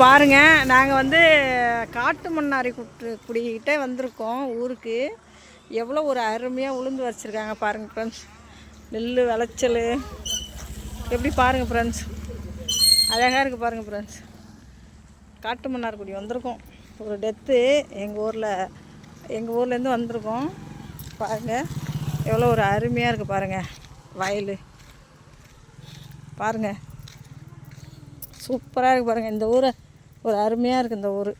பாருங்கள் நாங்கள் வந்து காட்டு மன்னாரி குட்டு குடிக்கிட்டே வந்திருக்கோம் ஊருக்கு. எவ்வளோ ஒரு அருமையாக உளுந்து வச்சுருக்காங்க பாருங்கள் ஃப்ரெண்ட்ஸ் நெல் விளைச்சல். எப்படி பாருங்கள் ஃப்ரெண்ட்ஸ் அழகாக இருக்குது பாருங்கள் ஃப்ரெண்ட்ஸ் காட்டு மன்னார்குடி வந்திருக்கோம். ஒரு டெத்து எங்கள் ஊரில் எங்கள் ஊர்லேருந்து வந்திருக்கோம். பாருங்கள் எவ்வளோ ஒரு அருமையாக இருக்குது பாருங்கள் வயல். பாருங்கள் சூப்பராக இருக்குது பாருங்கள் இந்த ஊரை ஒரு அருமையாக இருக்குது இந்த ஊர்.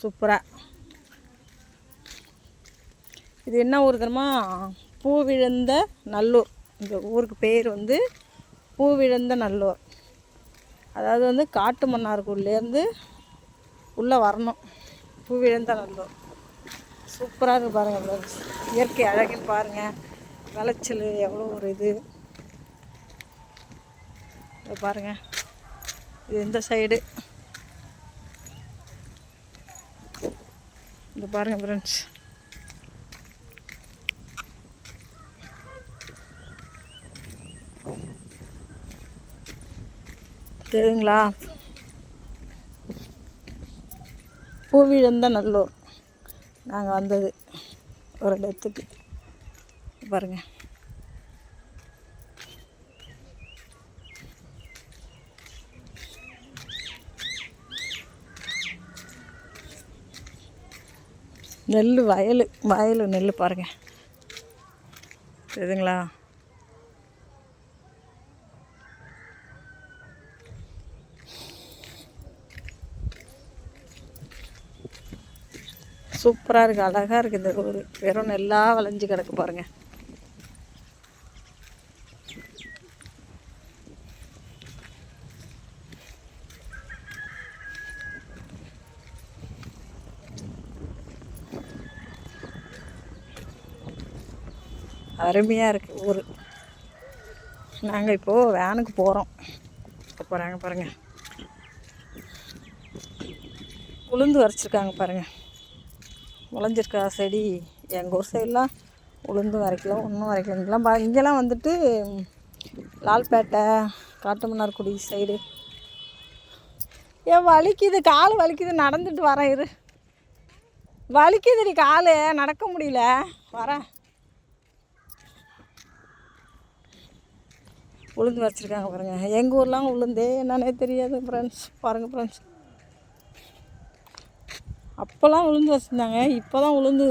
சூப்பராக இது என்ன ஊர் தெரியுமா? பூவிழந்த நல்லூர். இந்த ஊருக்கு பேர் வந்து பூவிழந்த நல்லூர். அதாவது வந்து காட்டு மன்னாருக்குள்ளேருந்து உள்ளே வரணும். பூவிழந்த நல்லூர். சூப்பராக இருக்குது பாருங்கள் இயற்கை அழகின்னு பாருங்கள் விளைச்சல் எவ்வளோ ஒரு இது. பாருங்கள் இந்த சைடு இந்த பாருங்கள் ஃப்ரெண்ட்ஸ் தெரியுங்களா பூவிழந்த நல்லூர். நாங்கள் வந்தது ஒரு இடத்துக்கு. பாருங்கள் நெல் வயல் வயல் நெல் பாருங்கள் தெரியுதுங்களா? சூப்பராக இருக்குது அழகாக இருக்குது இந்த ஊர். வெறும் நெல்லாக விளைஞ்சி கிடக்கு பாருங்கள் அருமையாக இருக்குது ஊர். நாங்கள் இப்போது வேனுக்கு போகிறோம் போகிறாங்க பாருங்கள் உளுந்து வரைச்சிருக்காங்க பாருங்கள் முளைஞ்சிருக்கா செடி. எங்கள் ஊர் சைடெலாம் உளுந்து வரைக்கலாம் ஒன்றும் வரைக்கலாம் இங்கெல்லாம் பா இங்கெல்லாம் வந்துட்டு லால்பேட்டை காட்டுமன்னார்குடி சைடு ஏன் வலிக்குது? கால் வலிக்குது. நடந்துட்டு வரேன் இரு. வலிக்குதுடி கால். நடக்க முடியல. வரேன். உளுந்து வச்சுருக்காங்க பாருங்கள் எங்கள் ஊர்லாம் உளுந்தே என்னன்னே தெரியாது ஃப்ரெண்ட்ஸ் பாருங்கள் ஃப்ரெண்ட்ஸ் அப்போல்லாம் உளுந்து வச்சுருந்தாங்க. இப்போ தான் உளுந்து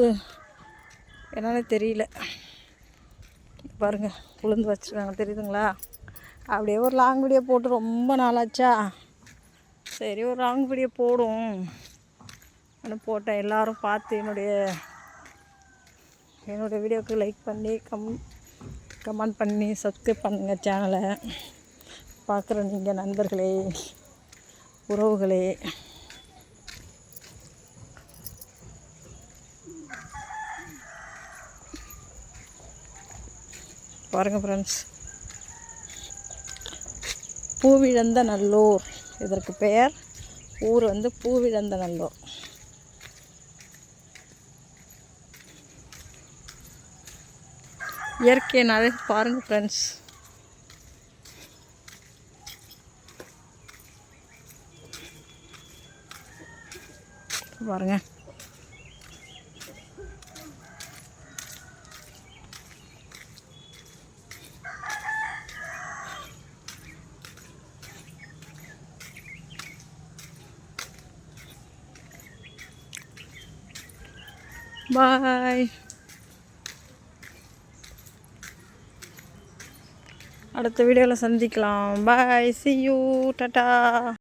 என்னன்னே தெரியல. பாருங்கள் உளுந்து வச்சுருக்காங்க. தெரியுதுங்களா? அப்படியே ஒரு லாங் வீடியோ போட்டு ரொம்ப நாளாச்சா? சரி ஒரு லாங் வீடியோ போடும் ஆனால் போட்டேன். எல்லோரும் பார்த்து என்னுடைய என்னுடைய வீடியோவுக்கு லைக் பண்ணி கம் கமெண்ட் பண்ணி சப்ஸ்கிரைப் பண்ணுங்கள் சேனலை பார்க்குற நீங்கள் நண்பர்களே உறவுகளே. பாருங்கள் ஃப்ரெண்ட்ஸ் பூவிழந்த நல்லூர் இதற்கு பெயர் ஊர் வந்து பூவிழந்த நல்லூர். இயற்கையினாலே அழகு பாருங்கள் ஃப்ரெண்ட்ஸ் பாருங்கள் Bye. அடுத்த வீடியோவில் சந்திக்கலாம். பாய் சி யூ டாட்டா